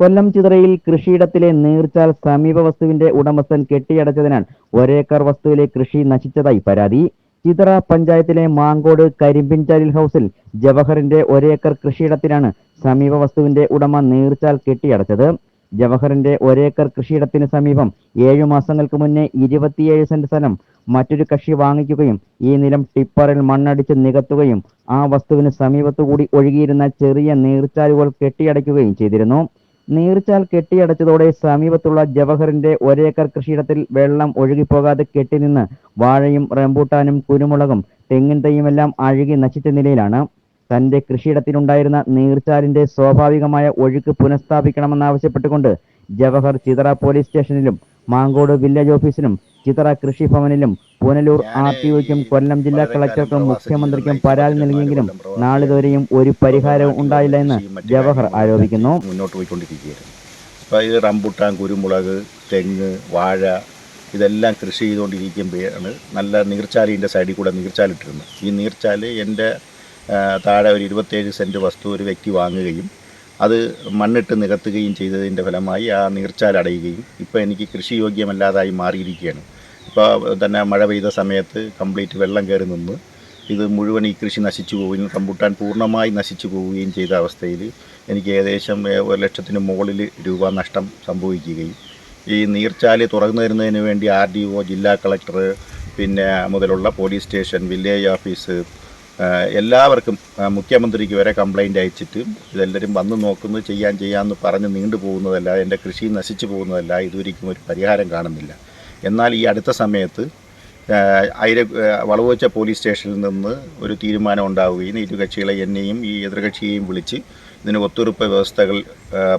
കൊല്ലം ചിതറയിൽ കൃഷിയിടത്തിലെ നീർച്ചാൽ സമീപ വസ്തുവിന്റെ ഉടമസ്ഥൻ കെട്ടിയടച്ചതിനാൽ ഒരേക്കർ വസ്തുവിലെ കൃഷി നശിച്ചതായി പരാതി. ചിതറ പഞ്ചായത്തിലെ മാങ്കോട് കരിമ്പിൻചാലിൽ ഹൌസിൽ ജവഹറിന്റെ ഒരേക്കർ കൃഷിയിടത്തിലാണ് സമീപ വസ്തുവിന്റെ ഉടമ നീർച്ചാൽ കെട്ടിയടച്ചത്. ജവഹറിന്റെ ഒരേക്കർ കൃഷിയിടത്തിന് സമീപം ഏഴു മാസങ്ങൾക്ക് മുന്നേ ഇരുപത്തിയേഴ് സെന്റ് സ്ഥലം മറ്റൊരു കക്ഷി വാങ്ങിക്കുകയും ഈ നിലം ടിപ്പറിൽ മണ്ണടിച്ച് നികത്തുകയും ആ വസ്തുവിന് സമീപത്തുകൂടി ഒഴുകിയിരുന്ന ചെറിയ നീർച്ചാലുകൾ കെട്ടിയടയ്ക്കുകയും ചെയ്തിരുന്നു. നീർച്ചാൽ കെട്ടിയടച്ചതോടെ സമീപത്തുള്ള ജവഹറിന്റെ ഒരേക്കർ കൃഷിയിടത്തിൽ വെള്ളം ഒഴുകിപ്പോകാതെ കെട്ടിനിന്ന് വാഴയും റംബൂട്ടാനും കുരുമുളകും തെങ്ങിൻ തൈയുമെല്ലാം അഴുകി നശിച്ച നിലയിലാണ്. തന്റെ കൃഷിയിടത്തിലുണ്ടായിരുന്ന നീർച്ചാലിന്റെ സ്വാഭാവികമായ ഒഴുക്ക് പുനഃസ്ഥാപിക്കണമെന്നാവശ്യപ്പെട്ടുകൊണ്ട് ജവഹർ ചിതറ പോലീസ് സ്റ്റേഷനിലും മാങ്കോട് വില്ലേജ് ഓഫീസിലും ചിതറ കൃഷിഭവനിലും പുനലൂർ ആർ ടി ഒക്കും കൊല്ലം ജില്ലാ കളക്ടർക്കും മുഖ്യമന്ത്രിക്കും പരാതി നൽകിയെങ്കിലും നാളിതുവരെയും ഒരു പരിഹാരവും ഉണ്ടായില്ല എന്ന് ജവഹർ ആരോപിക്കുന്നു. മുന്നോട്ട് പോയിക്കൊണ്ടിരിക്കുകയായിരുന്നു. അപ്പോൾ ഇത് റംബുട്ടാൻ കുരുമുളക് തെങ്ങ് വാഴ ഇതെല്ലാം കൃഷി ചെയ്തുകൊണ്ടിരിക്കുമ്പോഴാണ് നല്ല നീർച്ചാലിന്റെ സൈഡിൽ കൂടെ നീർച്ചാലിട്ടിരുന്നു ഈ നീർച്ചാൽ എന്റെ താഴെ ഒരു ഇരുപത്തേഴ് സെന്റ് വസ്തു ഒരു വ്യക്തി വാങ്ങുകയും അത് മണ്ണിട്ട് നികത്തുകയും ചെയ്തതിന്റെ ഫലമായി ആ നീർച്ചാൽ അടയുകയും ഇപ്പോൾ എനിക്ക് കൃഷിയോഗ്യമല്ലാതായി മാറിയിരിക്കുകയാണ്. ഇപ്പോൾ തന്നെ മഴ പെയ്ത സമയത്ത് കംപ്ലീറ്റ് വെള്ളം കയറി നിന്ന് ഇത് മുഴുവൻ ഈ കൃഷി നശിച്ചു പോവുകയും റംബുട്ടാൻ പൂർണമായി നശിച്ചു പോവുകയും ചെയ്ത അവസ്ഥയിൽ എനിക്ക് ഏകദേശം ഒരു ലക്ഷത്തിന് മുകളിൽ രൂപ നഷ്ടം സംഭവിക്കുകയും ഈ നീർച്ചാൽ തുറന്നു തരുന്നതിന് വേണ്ടി ആർ ഡി ഒ ജില്ലാ കളക്ടർ പിന്നെ മുതലുള്ള പോലീസ് സ്റ്റേഷൻ വില്ലേജ് ഓഫീസ് എല്ലാവർക്കും മുഖ്യമന്ത്രിക്ക് വരെ കംപ്ലൈന്റ് അയച്ചിട്ട് ഇതെല്ലാവരും വന്ന് നോക്കുന്നത് ചെയ്യാൻ ചെയ്യാമെന്ന് പറഞ്ഞ് നീണ്ടു പോകുന്നതല്ല എന്റെ കൃഷി നശിച്ചു പോകുന്നതല്ല ഇതുവരിക്കും ഒരു പരിഹാരം കാണുന്നില്ല. എന്നാൽ ഈ അടുത്ത സമയത്ത് അയിര വളവുവച്ച പോലീസ് സ്റ്റേഷനിൽ നിന്ന് ഒരു തീരുമാനം ഉണ്ടാവുകയും ഇരു കക്ഷികളെ എന്നെയും ഈ എതിർകക്ഷിയെയും വിളിച്ച് ഇതിന് ഒത്തുറപ്പ് വ്യവസ്ഥകൾ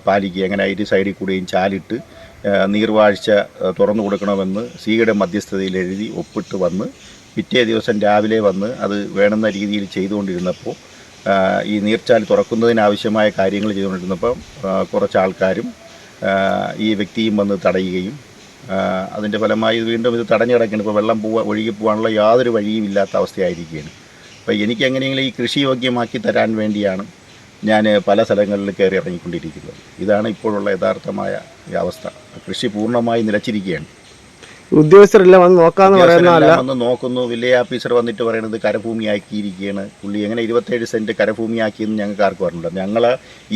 പാലിക്കുക അങ്ങനെ ഇരു സൈഡിൽ കൂടെയും ചാലിട്ട് നീർവാഴ്ച തുറന്നു കൊടുക്കണമെന്ന് സിയുടെ മധ്യസ്ഥതയിൽ എഴുതി ഒപ്പിട്ട് വന്ന് പിറ്റേ ദിവസം രാവിലെ വന്ന് അത് വേണമെന്ന രീതിയിൽ ചെയ്തുകൊണ്ടിരുന്നപ്പോൾ ഈ നീർച്ചാൽ തുറക്കുന്നതിനാവശ്യമായ കാര്യങ്ങൾ ചെയ്തുകൊണ്ടിരുന്നപ്പോൾ കുറച്ച് ആൾക്കാരും ഈ വ്യക്തിയും വന്ന് തടയുകയും അതിന്റെ ഫലമായി വീണ്ടും ഇത് തടഞ്ഞു കിടക്കുകയാണ് ഇപ്പോൾ വെള്ളം പോവാ ഒഴുകി പോകാനുള്ള യാതൊരു വഴിയും ഇല്ലാത്ത അവസ്ഥയായിരിക്കുകയാണ്. അപ്പോൾ എനിക്ക് എങ്ങനെയെങ്കിലും ഈ കൃഷി യോഗ്യമാക്കി തരാൻ വേണ്ടിയാണ് ഞാൻ പല സ്ഥലങ്ങളിൽ കയറി ഇറങ്ങിക്കൊണ്ടിരിക്കുന്നത്. ഇതാണ് ഇപ്പോഴുള്ള യഥാർത്ഥമായ അവസ്ഥ. കൃഷി പൂർണമായി നിലച്ചിരിക്കുകയാണ്. ഉദ്യോഗസ്ഥരെല്ലാം വന്ന് നോക്കാന്ന് പറയുന്നതല്ല വന്ന് നോക്കുന്നു. വില്ലേജ് ഓഫീസർ വന്നിട്ട് പറയുന്നത് കരഭൂമിയാക്കിയിരിക്കുകയാണ്. പുള്ളി എങ്ങനെ ഇരുപത്തേഴ് സെന്റ് കരഭൂമിയാക്കിയെന്ന് ഞങ്ങൾക്ക് ആർക്കും അറിയില്ല ഞങ്ങൾ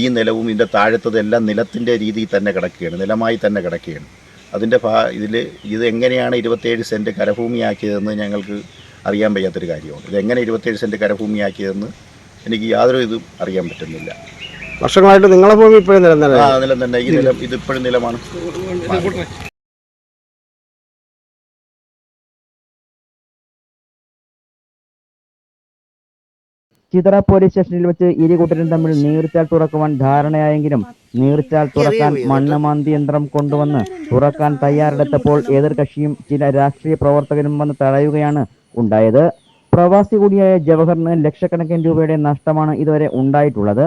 ഈ നിലവും ഇതിന്റെ താഴത്തതെല്ലാം നിലത്തിന്റെ രീതിയിൽ തന്നെ കിടക്കുകയാണ്. നിലമായി തന്നെ കിടക്കുകയാണ്. അതിന്റെ ഭാ ഇതിൽ ഇത് എങ്ങനെയാണ് ഇരുപത്തേഴ് സെന്റ് കരഭൂമിയാക്കിയതെന്ന് ഞങ്ങൾക്ക് അറിയാൻ വയ്യാത്തൊരു കാര്യമാണ്. ഇത് എങ്ങനെ ഇരുപത്തേഴ് സെന്റ് കരഭൂമിയാക്കിയതെന്ന് എനിക്ക് യാതൊരു ഇതും അറിയാൻ പറ്റുന്നില്ല. വർഷങ്ങളായിട്ട് നിങ്ങളെ ഭൂമി ഇപ്പോഴും നിലനില ആ നിലം തന്നെ ഈ നിലം ഇതിപ്പോഴും നിലമാണ്. ചിതറ പോലീസ് സ്റ്റേഷനിൽ വെച്ച് ഇരു കൂട്ടരും തമ്മിൽ നീർച്ചാൽ തുറക്കുവാൻ ധാരണയായെങ്കിലും നീർച്ചാൽ തുറക്കാൻ മണ്ണ് മാന്തി യന്ത്രം കൊണ്ടുവന്ന് തുറക്കാൻ തയ്യാറെടുത്തപ്പോൾ എതിർകക്ഷിയും ചില രാഷ്ട്രീയ പ്രവർത്തകരും വന്ന് തടയുകയാണ് ഉണ്ടായത്. പ്രവാസി കൂടിയായ ജവഹറിന് ലക്ഷക്കണക്കിന് രൂപയുടെ നഷ്ടമാണ് ഇതുവരെ ഉണ്ടായിട്ടുള്ളത്.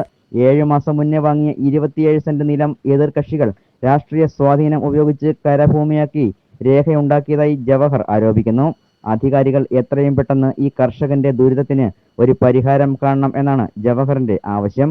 ഏഴു മാസം മുന്നേ വാങ്ങിയ ഇരുപത്തിയേഴ് സെന്റ് നിലം എതിർകക്ഷികൾ രാഷ്ട്രീയ സ്വാധീനം ഉപയോഗിച്ച് കരഭൂമിയാക്കി രേഖയുണ്ടാക്കിയതായി ജവഹർ ആരോപിക്കുന്നു. അധികാരികൾ എത്രയും പെട്ടെന്ന് ഈ കർഷകന്റെ ദുരിതത്തിന് ഒരു പരിഹാരം കാണണം എന്നാണ് ജവഹറിന്റെ ആവശ്യം.